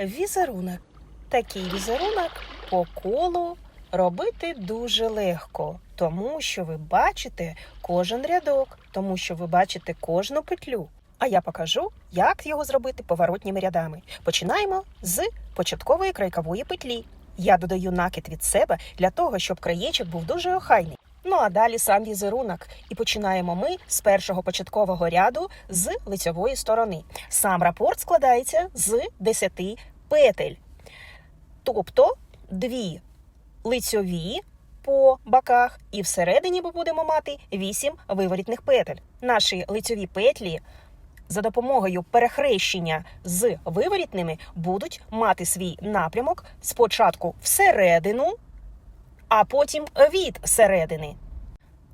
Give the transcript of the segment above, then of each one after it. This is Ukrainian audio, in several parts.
Візерунок. Такий візерунок по колу робити дуже легко, тому що ви бачите кожен рядок, тому що ви бачите кожну петлю. А я покажу, як його зробити поворотніми рядами. Починаємо з початкової крайкової петлі. Я додаю накид від себе для того, щоб краєчок був дуже охайний. Ну а далі сам візерунок. І починаємо ми з першого початкового ряду з лицьової сторони. Сам рапорт складається з 10 петель. Тобто дві лицьові по боках, і всередині ми будемо мати 8 виворітних петель. Наші лицьові петлі за допомогою перехрещення з виворітними будуть мати свій напрямок спочатку всередину, а потім від середини.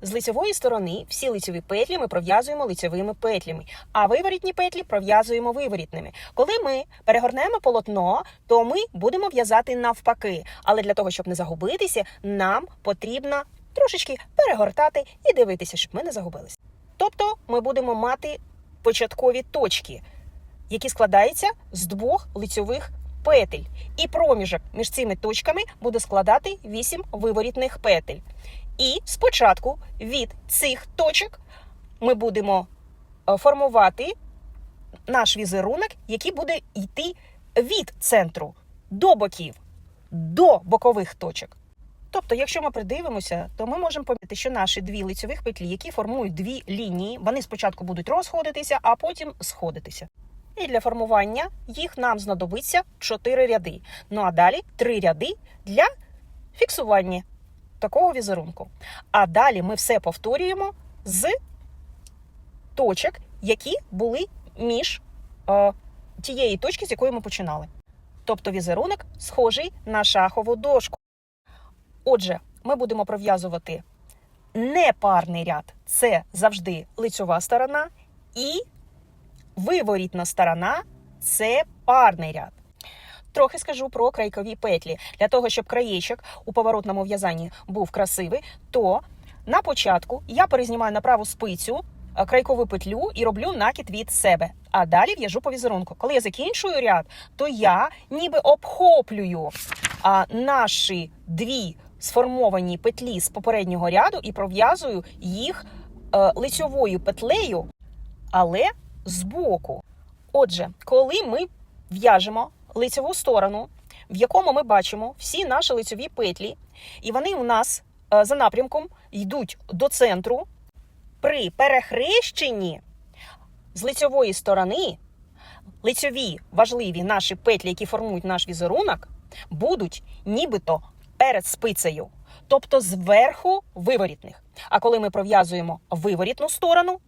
З лицьової сторони всі лицьові петлі ми пров'язуємо лицьовими петлями, а виворітні петлі пров'язуємо виворітними. Коли ми перегорнемо полотно, то ми будемо в'язати навпаки. Але для того, щоб не загубитися, нам потрібно трошечки перегортати і дивитися, щоб ми не загубилися. Тобто ми будемо мати початкові точки, які складаються з двох лицьових петель. І проміжок між цими точками буде складати 8 виворітних петель. І спочатку від цих точок ми будемо е, формувати наш візерунок, який буде йти від центру до боків, до бокових точок. Тобто, якщо ми придивимося, то ми можемо помітити, що наші дві лицьових петлі, які формують дві лінії, вони спочатку будуть розходитися, а потім сходитися. І для формування їх нам знадобиться 4 ряди. Ну а далі 3 ряди для фіксування такого візерунку. А далі ми все повторюємо з точок, які були між е, тієї точки, з якої ми починали. Тобто візерунок схожий на шахову дошку. Отже, ми будемо пров'язувати непарний ряд це завжди лицьова сторона, і виворітна сторона це парний ряд. Трохи скажу про крайкові петлі. Для того, щоб краєчок у поворотному в'язанні був красивий, то на початку я перезнімаю на праву спицю е, крайкову петлю і роблю накид від себе. А далі в'яжу по візерунку. Коли я закінчую ряд, то я ніби обхоплюю а, наші дві сформовані петлі з попереднього ряду і пров'язую їх е, лицьовою петлею, але збоку. Отже, коли ми в'яжемо лицьову сторону, в якому ми бачимо всі наші лицьові петлі, і вони у нас е, за напрямком йдуть до центру. При перехрещенні з лицьової сторони лицьові важливі наші петлі, які формують наш візерунок, будуть нібито перед спицею, тобто зверху виворітних. А коли ми пров'язуємо виворітну сторону,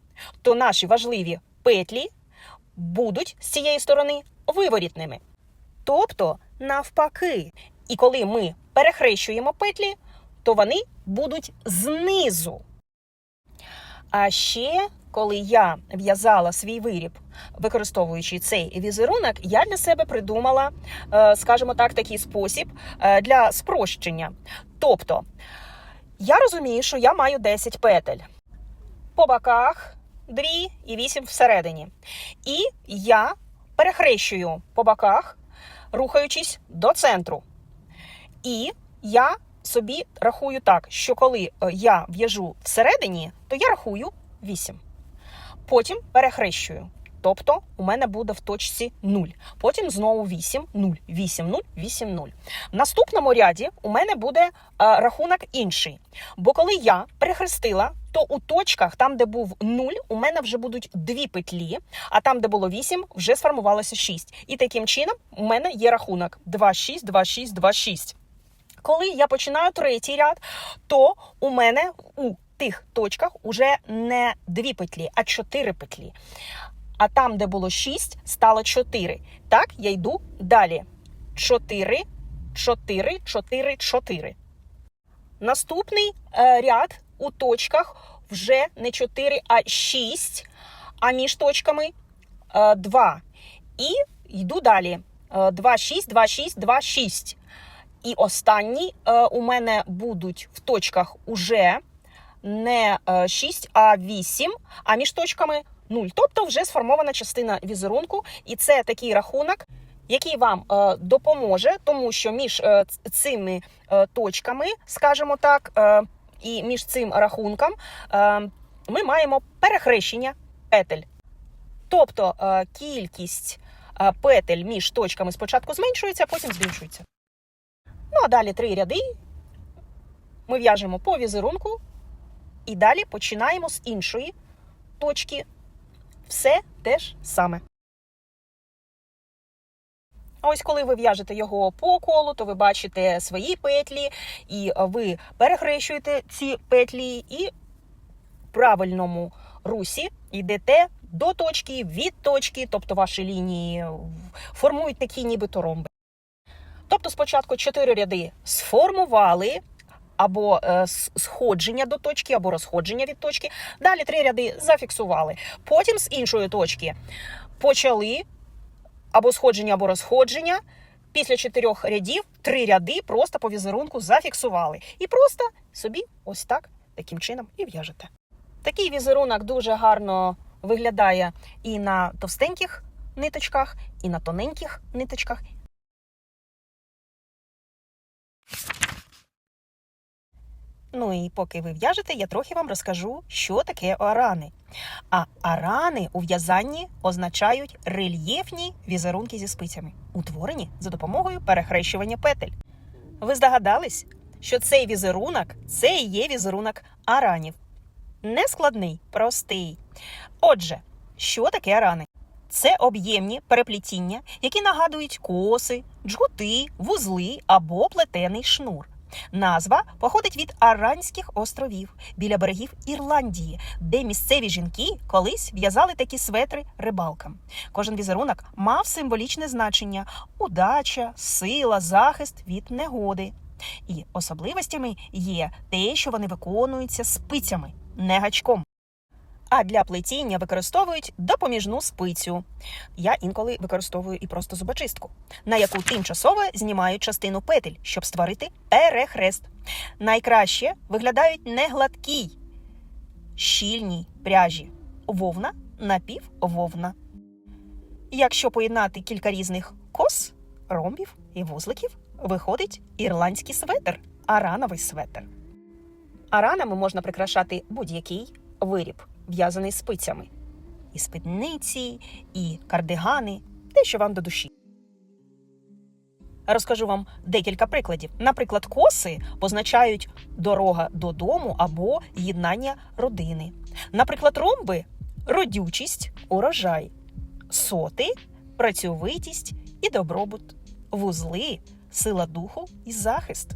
то наші важливі петлі будуть з цієї сторони виворітними. Тобто навпаки. І коли ми перехрещуємо петлі, то вони будуть знизу. А ще, коли я в'язала свій виріб, використовуючи цей візерунок, я для себе придумала, е, скажімо так, такий спосіб е, для спрощення. Тобто, я розумію, що я маю 10 петель. По боках 2 і 8 всередині. І я перехрещую по боках, рухаючись до центру. І я собі рахую так, що коли е, я в'яжу всередині, то я рахую 8. Потім перехрещую. Тобто у мене буде в точці 0. Потім знову 8, 0, 8, 0, 8, 0. В наступному ряді у мене буде е, рахунок інший. Бо коли я перехрестила, то у точках, там, де був 0, у мене вже будуть дві петлі, а там, де було 8, вже сформувалося 6. І таким чином у мене є рахунок 2, 6, 2, 6, 2, 6. Коли я починаю третій ряд, то у мене у тих точках уже не дві петлі, а чотири петлі. А там, де було 6, стало 4. Так, я йду далі. 4, 4, 4, 4. Наступний е, ряд у точках вже не 4, а 6, а між точками е, 2. І йду далі. Е, 2, 6, 2, 6, 2, 6. І останні е, у мене будуть в точках уже не е, 6, а 8, а між точками 0. Тобто вже сформована частина візерунку, і це такий рахунок, який вам е, допоможе, тому що між е, цими е, точками, скажімо так, і між цим рахунком ми маємо перехрещення петель. Тобто кількість петель між точками спочатку зменшується, а потім збільшується. Ну а далі три ряди. Ми в'яжемо по візерунку і далі починаємо з іншої точки. Все те ж саме. Ось коли ви в'яжете його по колу, то ви бачите свої петлі, і ви перехрещуєте ці петлі і в правильному русі йдете до точки, від точки, тобто ваші лінії формують такі нібито ромби. Тобто спочатку чотири ряди сформували або е, сходження до точки, або розходження від точки. Далі три ряди зафіксували. Потім з іншої точки почали або сходження, або розходження. Після чотирьох рядів три ряди просто по візерунку зафіксували. І просто собі ось так таким чином і в'яжете. Такий візерунок дуже гарно виглядає і на товстеньких ниточках, і на тоненьких ниточках. Ну і поки ви в'яжете, я трохи вам розкажу, що таке арани. А арани у в'язанні означають рельєфні візерунки зі спицями, утворені за допомогою перехрещування петель. Ви здогадались, що цей візерунок це і є візерунок аранів. Нескладний, простий. Отже, що таке арани? Це об'ємні переплетіння, які нагадують коси, джгути, вузли або плетений шнур. Назва походить від Аранських островів біля берегів Ірландії, де місцеві жінки колись в'язали такі светри рибалкам. Кожен візерунок мав символічне значення: удача, сила, захист від негоди. І особливостями є те, що вони виконуються спицями, не гачком. А для плетіння використовують допоміжну спицю. Я інколи використовую і просто зубочистку, на яку тимчасово знімають частину петель, щоб створити перехрест. Найкраще виглядають не гладкі, щільні пряжі, вовна напіввовна. Якщо поєднати кілька різних кос, ромбів і вузликів, виходить ірландський светр, арановий светр. Аранами можна прикрашати будь-який виріб, в'язаний спицями. І спідниці, і кардигани, те, що вам до душі. Розкажу вам декілька прикладів. Наприклад, коси позначають дорога додому або єднання родини. Наприклад, ромби родючість, урожай, соти, працьовитість і добробут, вузли, сила духу і захист.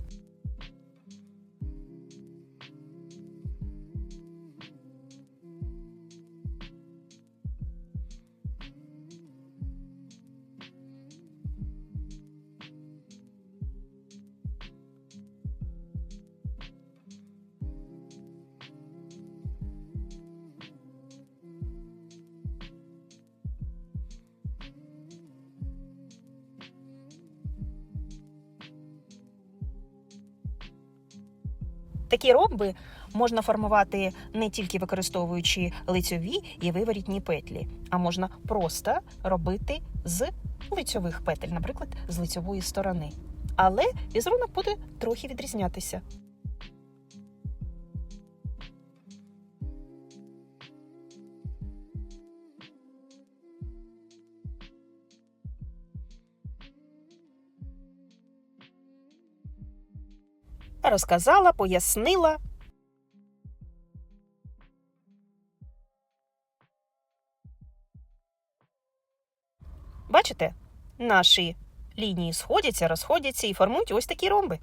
Такі ромби можна формувати не тільки використовуючи лицьові і виворітні петлі, а можна просто робити з лицьових петель, наприклад, з лицьової сторони. Але візерунок буде трохи відрізнятися. Розказала, пояснила. Бачите, наші лінії сходяться, розходяться і формують ось такі ромби.